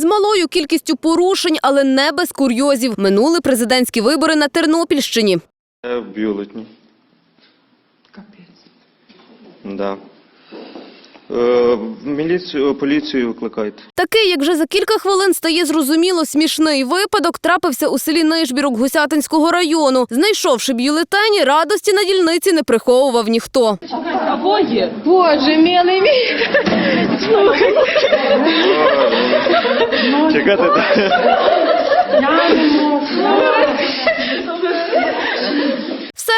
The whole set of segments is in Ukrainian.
З малою кількістю порушень, але не без курйозів. Минули президентські вибори на Тернопільщині. Е, В бюлетні. Капець. Да. Е, міліцію, поліцію викликайте. Такий, як вже за кілька хвилин стає зрозуміло, смішний випадок трапився у селі Нижбірок Гусятинського району. Знайшовши бюлетені, радості на дільниці не приховував ніхто. Боже, милий мій. Слухай. Чекайте.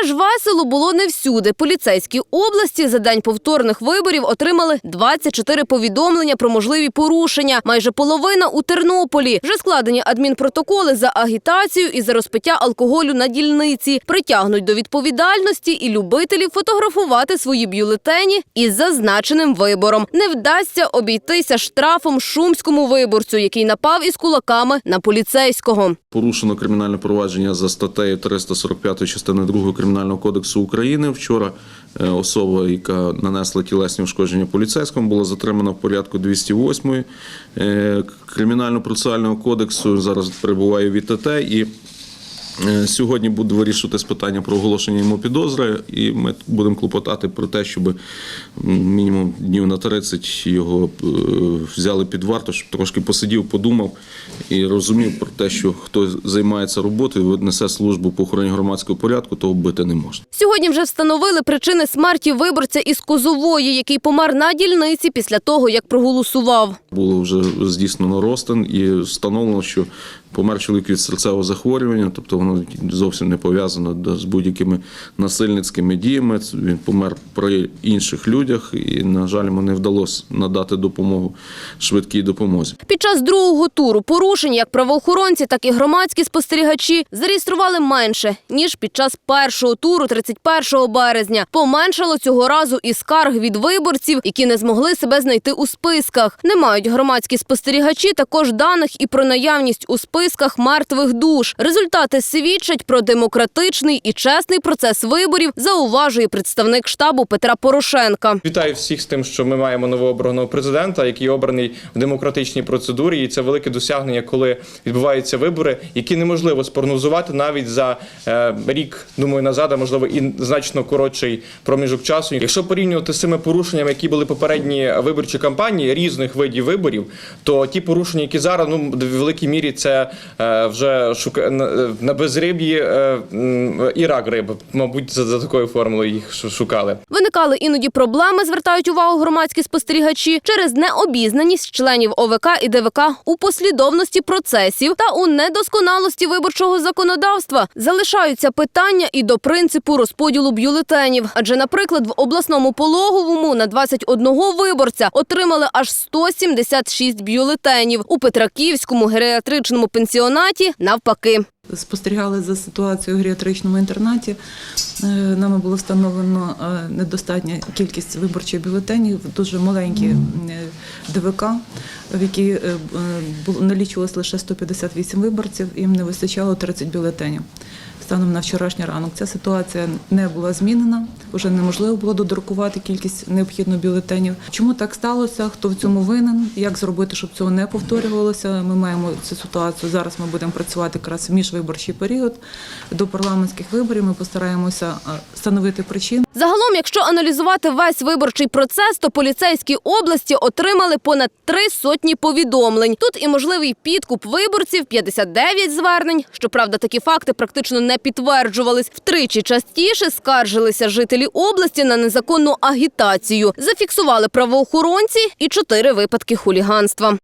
Ж весело було не всюди. Поліцейські області за день повторних виборів отримали 24 повідомлення про можливі порушення. Майже половина у Тернополі. Вже складені адмінпротоколи за агітацію і за розпиття алкоголю на дільниці. Притягнуть до відповідальності і любителів фотографувати свої бюлетені із зазначеним вибором. Не вдасться обійтися штрафом шумському виборцю, який напав із кулаками на поліцейського. Порушено кримінальне провадження за статтею 345 частини 2 Кримінального кодексу України. Вчора е, особа, яка нанесла тілесні ушкодження поліцейському, була затримана в порядку 208 е, Кримінально-процесуального кодексу. Зараз перебуває в ІТТ і сьогодні буде вирішуватись питання про оголошення йому підозри, і ми будемо клопотати про те, щоб мінімум днів на 30 його е, взяли під варту, щоб трошки посидів, подумав і розумів про те, що хто займається роботою, несе службу по охороні громадського порядку, то вбити не можна. Сьогодні вже встановили причини смерті виборця із Козової, який помер на дільниці після того, як проголосував. Було вже здійснено розтин і встановлено, що помер чоловік від серцевого захворювання, тобто воно зовсім не пов'язано з будь-якими насильницькими діями. Він помер при інших людях, і, на жаль, йому не вдалося надати допомогу швидкій допомозі. Під час другого туру порушень як правоохоронці, так і громадські спостерігачі зареєстрували менше ніж під час першого туру, 31 березня. Поменшало цього разу і скарг від виборців, які не змогли себе знайти у списках. Не мають громадські спостерігачі також даних і про наявність у списках мертвих душ. Результати свідчать про демократичний і чесний процес виборів. Зауважує представник штабу Петра Порошенка. Вітаю всіх з тим, що ми маємо новообраного президента, який обраний в демократичній процедурі. І це велике досягнення, коли відбуваються вибори, які неможливо спрогнозувати навіть за е, рік, думаю, назад, а можливо і значно коротший проміжок часу. Якщо порівнювати з цими порушеннями, які були попередні виборчі кампанії різних видів виборів, то ті порушення, які зараз ну в великій мірі це е, вже шука на, на безриб'ї е, і рак риби, мабуть, за такою формулою їх шукали. Виникали іноді проблеми, звертають увагу громадські спостерігачі через необізнаність членів ОВК і ДВК у послідовності процесів та у недосконалості виборчого законодавства. Залишаються питання і до принципу розподілу бюлетенів. Адже, наприклад, в обласному пологовому на 21 виборця отримали аж 176 бюлетенів. У Петраківському геріатричному пенсіонаті навпаки. Спостерігали за ситуацією в геріатричному інтернаті. Е, Нами було встановлено е, недостатня кількість виборчих бюлетенів, дуже маленькі е, ДВК, в які налічувалось лише 158 виборців, їм не вистачало 30 бюлетенів. Станом на вчорашній ранок ця ситуація не була змінена, вже неможливо було додрукувати кількість необхідних бюлетенів. Чому так сталося? Хто в цьому винен? Як зробити, щоб цього не повторювалося? Ми маємо цю ситуацію. Зараз ми будемо працювати якраз в міжвиборчий період до парламентських виборів. Ми постараємося е, встановити причини. Загалом, якщо аналізувати весь виборчий процес, то поліцейські області отримали понад три сотні повідомлень. Тут і можливий підкуп виборців, 59 звернень. Щоправда, такі факти практично не підтверджувались. Втричі частіше скаржилися жителі області на незаконну агітацію. Зафіксували правоохоронці і чотири випадки хуліганства.